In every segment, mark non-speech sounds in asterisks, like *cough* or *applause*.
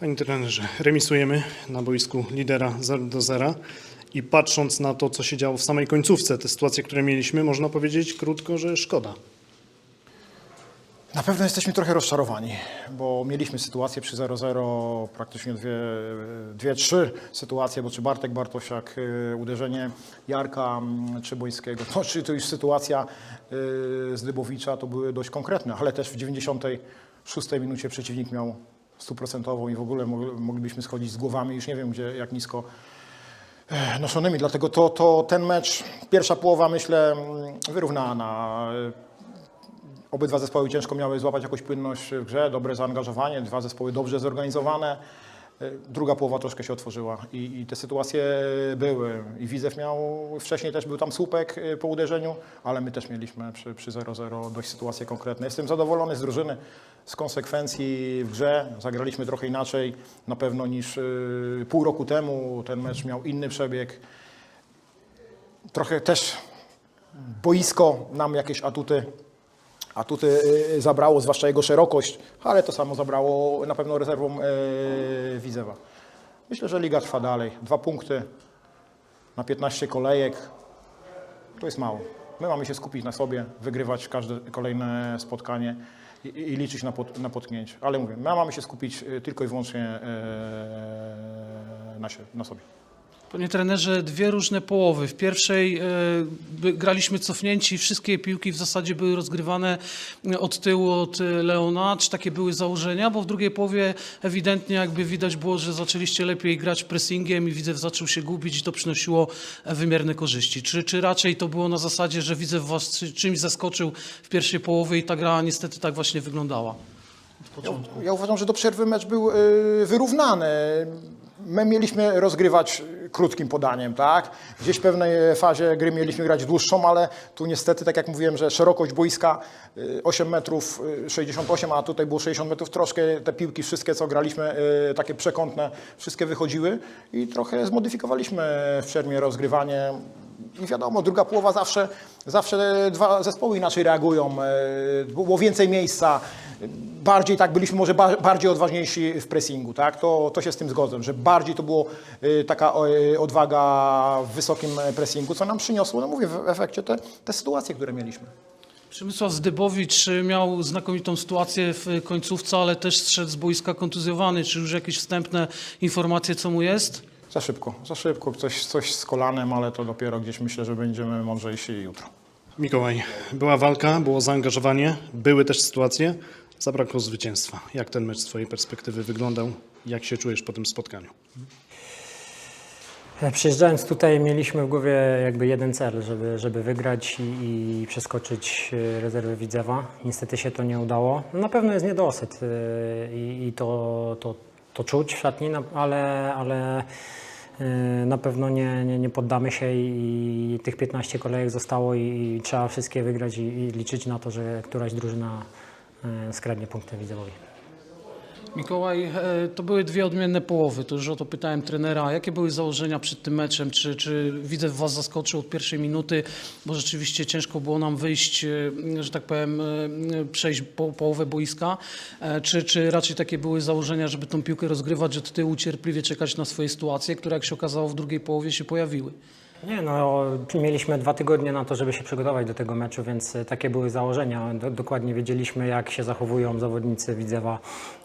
Panie trenerze, remisujemy na boisku lidera 0 do 0 i patrząc na to, co się działo w samej końcówce, te sytuacje, które mieliśmy, można powiedzieć krótko, że szkoda. Na pewno jesteśmy trochę rozczarowani, bo mieliśmy sytuację przy 0-0, praktycznie dwie, dwie, trzy sytuacje, bo czy Bartek Bartosiak, y, uderzenie Jarka mm, czy Bońskiego, no, czy to już sytuacja y, z Dybowicza, to były dość konkretne, ale też w 96 minucie przeciwnik miał stuprocentową i w ogóle mogli- moglibyśmy schodzić z głowami, już nie wiem gdzie, jak nisko e, noszonymi, dlatego to, to ten mecz, pierwsza połowa myślę mm, wyrównana. Obydwa zespoły ciężko miały złapać jakąś płynność w grze, dobre zaangażowanie, dwa zespoły dobrze zorganizowane. Y, Druga połowa troszkę się otworzyła i, i te sytuacje były. I Widzew miał, wcześniej też był tam słupek y, po uderzeniu, ale my też mieliśmy przy, przy 0-0 dość sytuacje konkretne. Jestem zadowolony z drużyny, z konsekwencji w grze. Zagraliśmy trochę inaczej na pewno niż y, pół roku temu. Ten mecz miał inny przebieg. Trochę też boisko nam jakieś atuty atuty y, zabrało, zwłaszcza jego szerokość, ale to samo zabrało na pewno rezerwom y, Widzewa. Myślę, że liga trwa dalej. Dwa punkty na 15 kolejek to jest mało. My mamy się skupić na sobie, wygrywać każde kolejne spotkanie i, i liczyć na, pot, na potknięcie. Ale mówię, my mamy się skupić tylko i wyłącznie na, się, na sobie. Panie trenerze, dwie różne połowy. W pierwszej by- graliśmy cofnięci, wszystkie piłki w zasadzie były rozgrywane e, od tyłu od e, Leona. Czy takie były założenia? Bo w drugiej połowie ewidentnie jakby widać było, że zaczęliście lepiej grać pressingiem i Widzew zaczął się gubić i to przynosiło wymierne korzyści. Czy, czy raczej to było na zasadzie, że Widzew was czy- czymś zaskoczył w pierwszej połowie i ta gra niestety tak właśnie wyglądała? Ja, ja uważam, że do przerwy mecz był y, wyrównany. My mieliśmy rozgrywać krótkim podaniem, tak? Gdzieś w pewnej fazie gry mieliśmy grać dłuższą, ale tu niestety, tak jak mówiłem, że szerokość boiska y, 8 metrów y, 68, a tutaj było 60 metrów, troszkę te piłki wszystkie, co graliśmy, y, takie przekątne, wszystkie wychodziły i trochę zmodyfikowaliśmy w rozgrywanie. I wiadomo, druga połowa zawsze, zawsze dwa zespoły inaczej reagują. Było więcej miejsca, bardziej tak byliśmy może ba- bardziej odważniejsi w pressingu, tak? To, to się z tym zgodzę, że bardziej to było e, taka e, odwaga w wysokim pressingu, co nam przyniosło, no mówię, w efekcie te, te sytuacje, które mieliśmy. Przemysław Zdybowicz y, miał znakomitą sytuację w końcówce, ale też zszedł z boiska kontuzjowany. Czy już jakieś wstępne informacje, co mu jest? Za szybko, za szybko, coś, coś z kolanem, ale to dopiero gdzieś myślę, że będziemy mądrzejsi jutro. Mikołaj, była walka, było zaangażowanie, były też sytuacje, zabrakło zwycięstwa. Jak ten mecz z Twojej perspektywy wyglądał? Jak się czujesz po tym spotkaniu? Przyjeżdżając tutaj mieliśmy w głowie jakby jeden cel, żeby, żeby wygrać i, i przeskoczyć e, rezerwy Widzewa. Niestety się to nie udało. Na pewno jest niedosyt e, i, i to, to, to czuć w szatni, ale, ale e, na pewno nie, nie, nie poddamy się i, tych 15 kolejek zostało i, i trzeba wszystkie wygrać i, i liczyć na to, że któraś drużyna skradnie punkty Widzewowi. Mikołaj, e, to były dwie odmienne połowy. To już o to pytałem trenera. Jakie były założenia przed tym meczem? Czy, czy widzę was zaskoczył od pierwszej minuty? Bo rzeczywiście ciężko było nam wyjść, e, że tak powiem, e, przejść po, połowę boiska. E, Czy, czy raczej takie były założenia, żeby tą piłkę rozgrywać od tyłu, cierpliwie czekać na swoje sytuacje, które jak się okazało w drugiej połowie się pojawiły? Nie, no mieliśmy dwa tygodnie na to, żeby się przygotować do tego meczu, więc e, takie były założenia. Do, dokładnie wiedzieliśmy, jak się zachowują zawodnicy Widzewa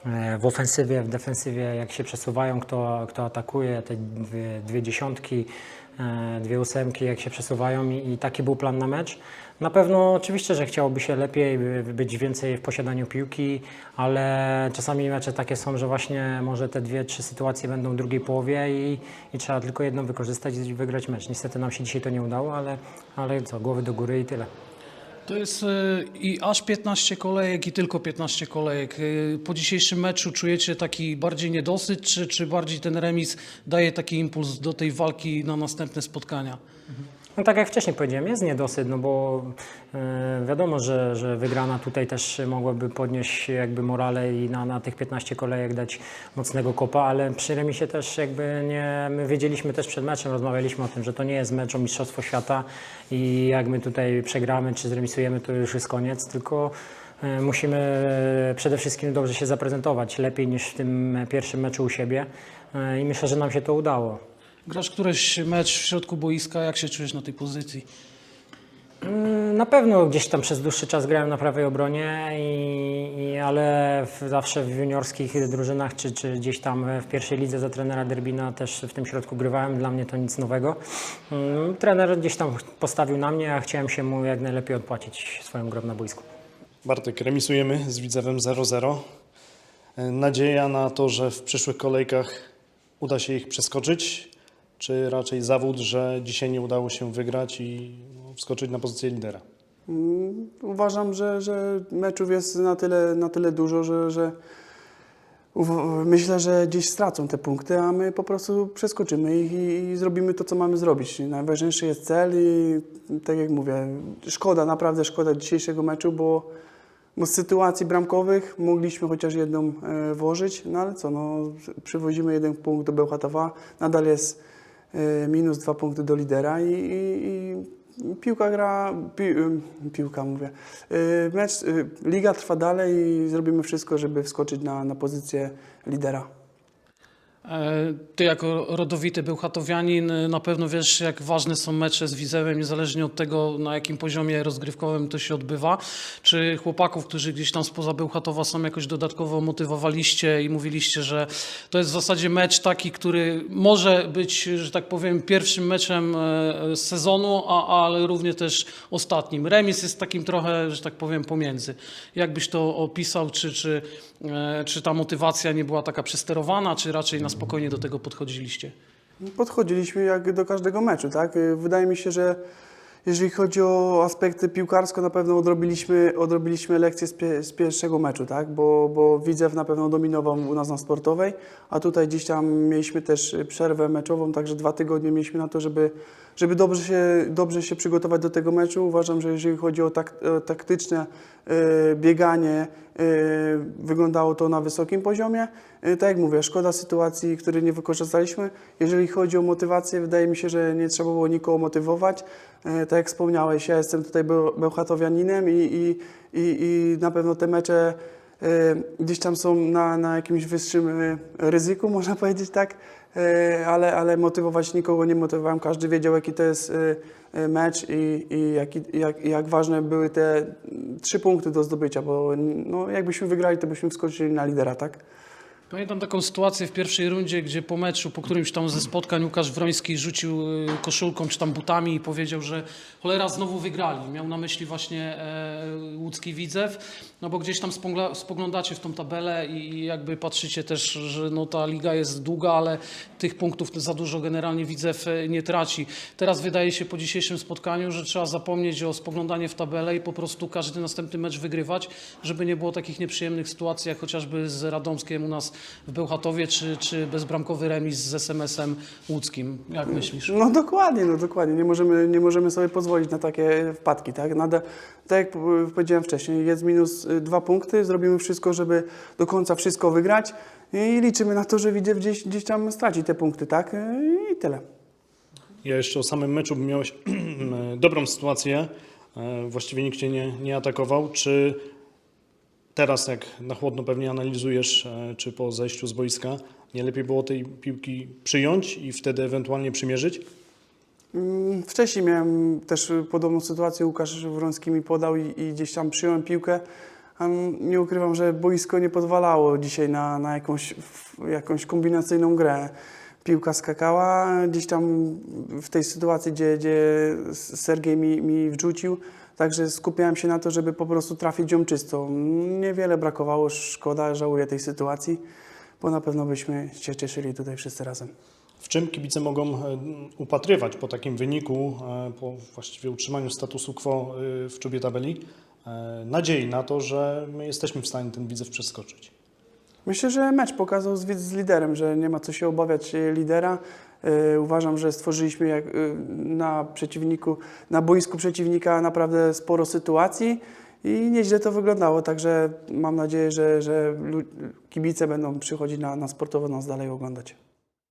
e, w ofensywie, w defensywie, jak się przesuwają, kto, kto atakuje, te dwie, dwie dziesiątki, e, dwie ósemki, jak się przesuwają i, i taki był plan na mecz. Na pewno oczywiście, że chciałoby się lepiej by- być więcej w posiadaniu piłki, ale czasami mecze takie są, że właśnie może te dwie, trzy sytuacje będą w drugiej połowie i, i trzeba tylko jedną wykorzystać i wygrać mecz. Niestety nam się dzisiaj to nie udało, ale, ale co, głowy do góry i tyle. To jest e, i aż 15 kolejek i tylko 15 kolejek. E, Po dzisiejszym meczu czujecie taki bardziej niedosyt, czy, czy bardziej ten remis daje taki impuls do tej walki na następne spotkania? No tak jak wcześniej powiedziałem, jest niedosyt, no bo e, wiadomo, że, że wygrana tutaj też mogłaby podnieść jakby morale i na, na tych 15 kolejek dać mocnego kopa, ale przy remisie też jakby nie, my wiedzieliśmy też przed meczem, rozmawialiśmy o tym, że to nie jest mecz o Mistrzostwo Świata i jak my tutaj przegramy czy zremisujemy, to już jest koniec, tylko e, musimy e, przede wszystkim dobrze się zaprezentować, lepiej niż w tym pierwszym meczu u siebie E, i myślę, że nam się to udało. Grasz któryś mecz w środku boiska, jak się czujesz na tej pozycji? Na pewno gdzieś tam przez dłuższy czas grałem na prawej obronie, i, i, ale w, zawsze w juniorskich drużynach, czy, czy gdzieś tam w pierwszej lidze za trenera Derbina też w tym środku grywałem. Dla mnie to nic nowego. Mm, Trener gdzieś tam postawił na mnie, a chciałem się mu jak najlepiej odpłacić swoją grą na boisku. Bartek, remisujemy z Widzewem 0-0. E, Nadzieja na to, że w przyszłych kolejkach uda się ich przeskoczyć, czy raczej zawód, że dzisiaj nie udało się wygrać i no, wskoczyć na pozycję lidera? Mm, Uważam, że, że meczów jest na tyle, na tyle dużo, że, że myślę, że gdzieś stracą te punkty, a my po prostu przeskoczymy ich i, i zrobimy to, co mamy zrobić. Najważniejszy jest cel i tak jak mówię, szkoda, naprawdę szkoda dzisiejszego meczu, bo, bo z sytuacji bramkowych mogliśmy chociaż jedną e, włożyć, no ale co, no, przywozimy jeden punkt do Bełchatowa, nadal jest minus dwa punkty do lidera i, i, i Piłka gra, pi, ym, piłka mówię. Y, Mecz, y, liga trwa dalej i zrobimy wszystko, żeby wskoczyć na, na pozycję lidera. E, Ty jako rodowity bełchatowianin e, na pewno wiesz, jak ważne są mecze z Widzewem, niezależnie od tego, na jakim poziomie rozgrywkowym to się odbywa. Czy chłopaków, którzy gdzieś tam spoza Bełchatowa są jakoś dodatkowo motywowaliście i mówiliście, że to jest w zasadzie mecz taki, który może być, że tak powiem, pierwszym meczem e, sezonu, a, ale równie też ostatnim. Remis jest takim trochę, że tak powiem, pomiędzy. Jak byś to opisał, czy, czy, e, czy ta motywacja nie była taka przesterowana, czy raczej na spokojnie do tego podchodziliście? Podchodziliśmy jak do każdego meczu, tak? Wydaje mi się, że jeżeli chodzi o aspekty piłkarsko, na pewno odrobiliśmy, odrobiliśmy lekcję z, pie, z pierwszego meczu, tak? Bo, bo Widzew na pewno dominował u nas na sportowej, a tutaj gdzieś tam mieliśmy też przerwę meczową, także dwa tygodnie mieliśmy na to, żeby, żeby dobrze, się, dobrze się przygotować do tego meczu. Uważam, że jeżeli chodzi o, tak, o taktyczne y, bieganie, y, wyglądało to na wysokim poziomie. Tak jak mówię, szkoda sytuacji, której nie wykorzystaliśmy. Jeżeli chodzi o motywację, wydaje mi się, że nie trzeba było nikogo motywować. Tak jak wspomniałeś, ja jestem tutaj beł- bełchatowianinem i, i, i, i na pewno te mecze gdzieś tam są na, na jakimś wyższym y, ryzyku, *laughs* można powiedzieć tak, Y, ale, ale motywować nikogo nie motywowałem. Każdy wiedział, jaki to jest y, y, mecz i, i jaki, jak, jak ważne były te trzy punkty do zdobycia, bo no, jakbyśmy wygrali, to byśmy wskoczyli na lidera, tak? Pamiętam taką sytuację w pierwszej rundzie, gdzie po meczu, po którymś tam ze spotkań Łukasz Wroński rzucił y, koszulką czy tam butami i powiedział, że cholera znowu wygrali. Miał na myśli właśnie e, łódzki Widzew, no bo gdzieś tam spoglądacie w tą tabelę i jakby patrzycie też, że no ta liga jest długa, ale tych punktów za dużo generalnie Widzew e, nie traci. Teraz wydaje się po dzisiejszym spotkaniu, że trzeba zapomnieć o spoglądanie w tabelę i po prostu każdy następny mecz wygrywać, żeby nie było takich nieprzyjemnych sytuacji, jak chociażby z Radomskiem u nas w Bełchatowie, czy, czy bezbramkowy remis z SMS-em łódzkim. Jak myślisz? No dokładnie, no dokładnie. Nie możemy, nie możemy sobie pozwolić na takie wpadki, tak? Nade, tak jak powiedziałem wcześniej, jest minus y, dwa punkty, zrobimy wszystko, żeby do końca wszystko wygrać i liczymy na to, że widzę gdzieś, gdzieś tam straci te punkty, tak? I tyle. Ja jeszcze o samym meczu, miałeś *clears throat* dobrą sytuację, e, właściwie nikt Cię nie, nie atakował. Czy teraz, jak na chłodno pewnie analizujesz, e, czy po zejściu z boiska, nie lepiej było tej piłki przyjąć i wtedy ewentualnie przymierzyć? Mm, Wcześniej miałem też podobną sytuację, Łukasz Wroński mi podał i, i gdzieś tam przyjąłem piłkę. Nie ukrywam, że boisko nie pozwalało dzisiaj na, na jakąś, jakąś kombinacyjną grę. Piłka skakała gdzieś tam w tej sytuacji, gdzie, gdzie Sergiej mi, mi wrzucił. Także skupiałem się na to, żeby po prostu trafić ją czysto. Niewiele brakowało, szkoda, żałuję tej sytuacji, bo na pewno byśmy się cieszyli tutaj wszyscy razem. W czym kibice mogą e, upatrywać po takim wyniku, e, po właściwie utrzymaniu statusu quo e, w czubie tabeli, nadziei na to, że my jesteśmy w stanie ten widzew przeskoczyć? Myślę, że mecz pokazał z, liderem, że nie ma co się obawiać lidera. E, uważam, że stworzyliśmy e, na przeciwniku, na boisku przeciwnika naprawdę sporo sytuacji i nieźle to wyglądało, także mam nadzieję, że, że kibice będą przychodzić na, na sportowo nas dalej oglądać.